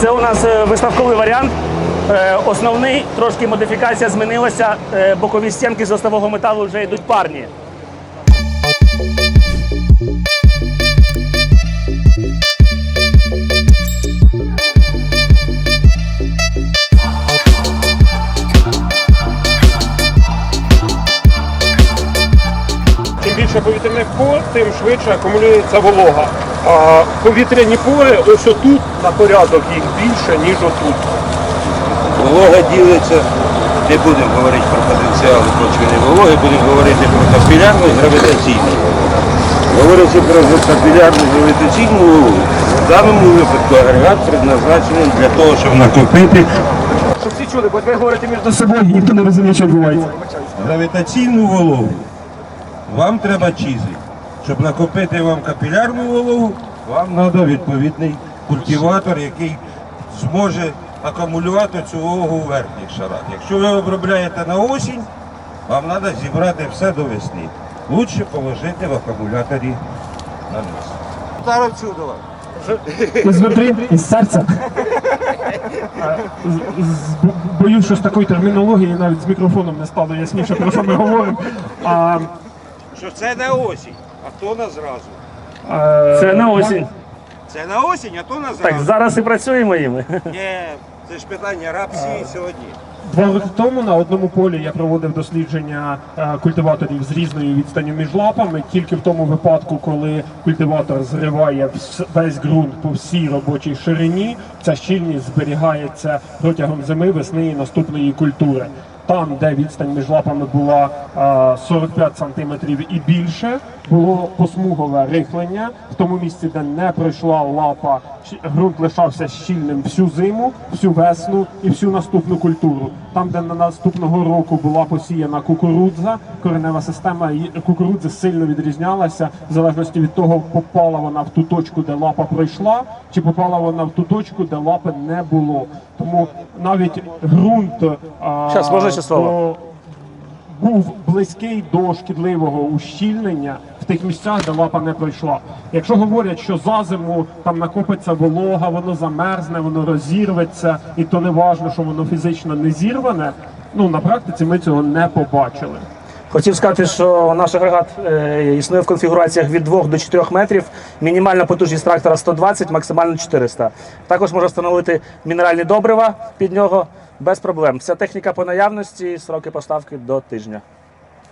Це у нас е, виставковий варіант. Е, Основний трошки модифікація змінилася. Е, Бокові стінки з основного металу вже йдуть парні. Більше повітряних пор, тим швидше акумулюється волога. А повітряні пори ось тут на порядок їх більше, ніж отут. Волога ділиться, не будемо говорити про потенціал почвеної вологи, будемо говорити про капілярну і гравітаційну. Говорячи про капілярну і гравітаційну вологу, в даному випадку агрегат предназначений для того, щоб накопити Щоб всі чули, бо ви говорите між собою, і ніхто не розуміє, що відбувається. гравітаційну вологу. Вам треба чизик. Щоб накопити вам капілярну вологу, вам треба відповідний культиватор, який зможе акумулювати цю вологу у верхніх шарах. Якщо ви обробляєте на осінь, вам треба зібрати все до весни. Лучше положити в акумуляторі на низ. Зараз чудово. Ізнутрі, із серця. Боюсь, що з такої термінології навіть з мікрофоном не стало ясніше, про що ми говоримо. Що це не осінь, а то на зразу. е, Це на осінь. Це на осінь, а то на зразу. Так, зараз і працюємо їм. Ні, це ж питання рапсії сьогодні. Два роки тому на одному полі я проводив дослідження е, культиваторів з різною відстанню між лапами. Тільки в тому випадку, коли культиватор зриває вс- весь ґрунт по всій робочій ширині, ця щільність зберігається протягом зими, весни і наступної культури. Там, де відстань між лапами була е, 45 сантиметрів і більше, було посмугове рихлення. В тому місці, де не пройшла лапа, ґрунт лишався щільним всю зиму, всю весну і всю наступну культуру. Там, де на наступного року була посіяна кукурудза, коренева система кукурудзи сильно відрізнялася в залежності від того, попала вона в ту точку, де лапа пройшла, чи попала вона в ту точку, де лапи не було. Тому навіть ґрунт Щас, можна ще слово? був близький до шкідливого ущільнення в тих місцях, де лапа не пройшла. Якщо говорять, що за зиму там накопиться волога, воно замерзне, воно розірветься, і то не важно, що воно фізично не зірване. Ну на практиці ми цього не побачили. Хотів сказати, що наш агрегат е, існує в конфігураціях від 2 до 4 метрів. Мінімальна потужність трактора 120, максимально 400. Також може встановити мінеральні добрива під нього без проблем. Вся техніка по наявності, сроки поставки до тижня.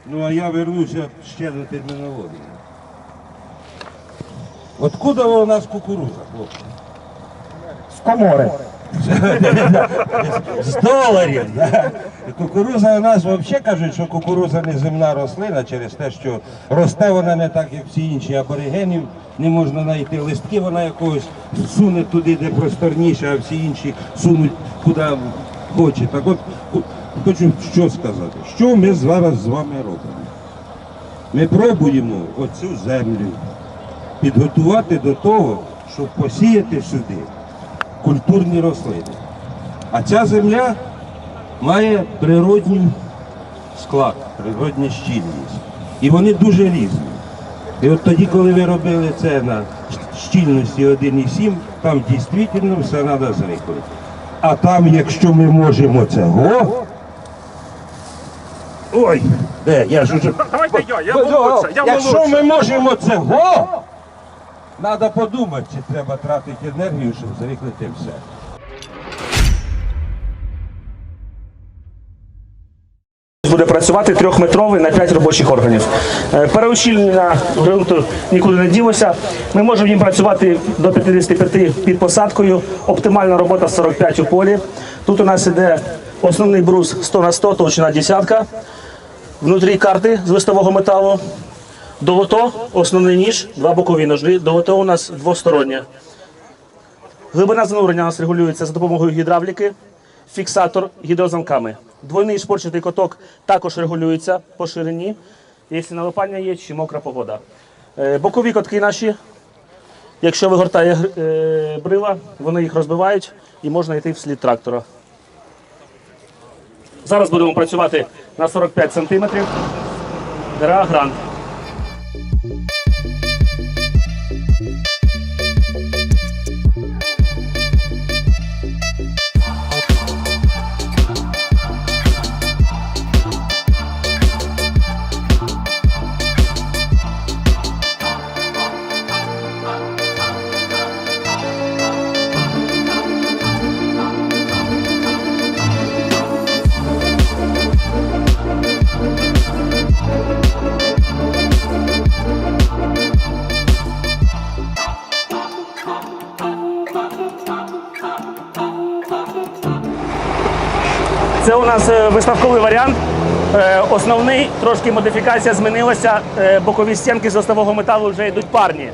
Ну а я вернуся ще до термінології. Откуда у нас кукуруза, хлопці? З комори. З доларів. Кукуруза у нас взагалі кажуть, що кукуруза не земна рослина через те, що росте вона не так, як всі інші аборигенів. Не можна знайти листки, вона якогось суне туди, де просторніше, а всі інші сунуть куди хоче. Так от хочу що сказати. Що ми зараз з вами робимо? Ми пробуємо оцю землю підготувати до того, щоб посіяти сюди культурні рослини. А ця земля має природній склад, природню щільність. І вони дуже різні. І от тоді, коли ви робили це на щільності 1,7, там дійсно все треба зриклити. А там, якщо ми можемо цього. Ой, де, я ж уже. Давайте я, я молодша, я Якщо ми можемо цього, треба подумати, чи треба тратити енергію, щоб зриклити все. Буде працювати трьохметровий на 5 робочих органів. Е, Переущільнення ґрунту нікуди не ділося. Ми можемо їм працювати до 55 під посадкою. Оптимальна робота 45 у полі. Тут у нас іде основний брус 100 на 100, точна десятка. Внутрі карти з листового металу. Долото, основний ніж, два бокові ножі. Долото у нас двостороннє. Глибина занурення у нас регулюється за допомогою гідравліки, фіксатор гідрозамками. Двойний шпорчатий коток також регулюється по ширині, якщо налипання є чи мокра погода. Е, Бокові котки наші, якщо вигортає е, брила, вони їх розбивають і можна йти вслід трактора. Зараз будемо працювати на 45 см. Дера грант. Це у нас е, виставковий варіант. Е, основний трошки модифікація змінилася. Е, бокові стінки з листового металу вже йдуть парні.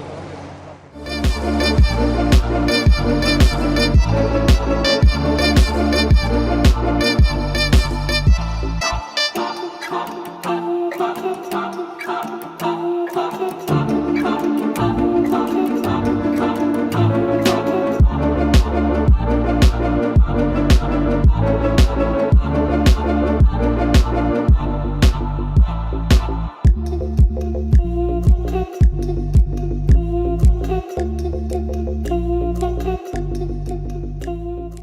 Come, come.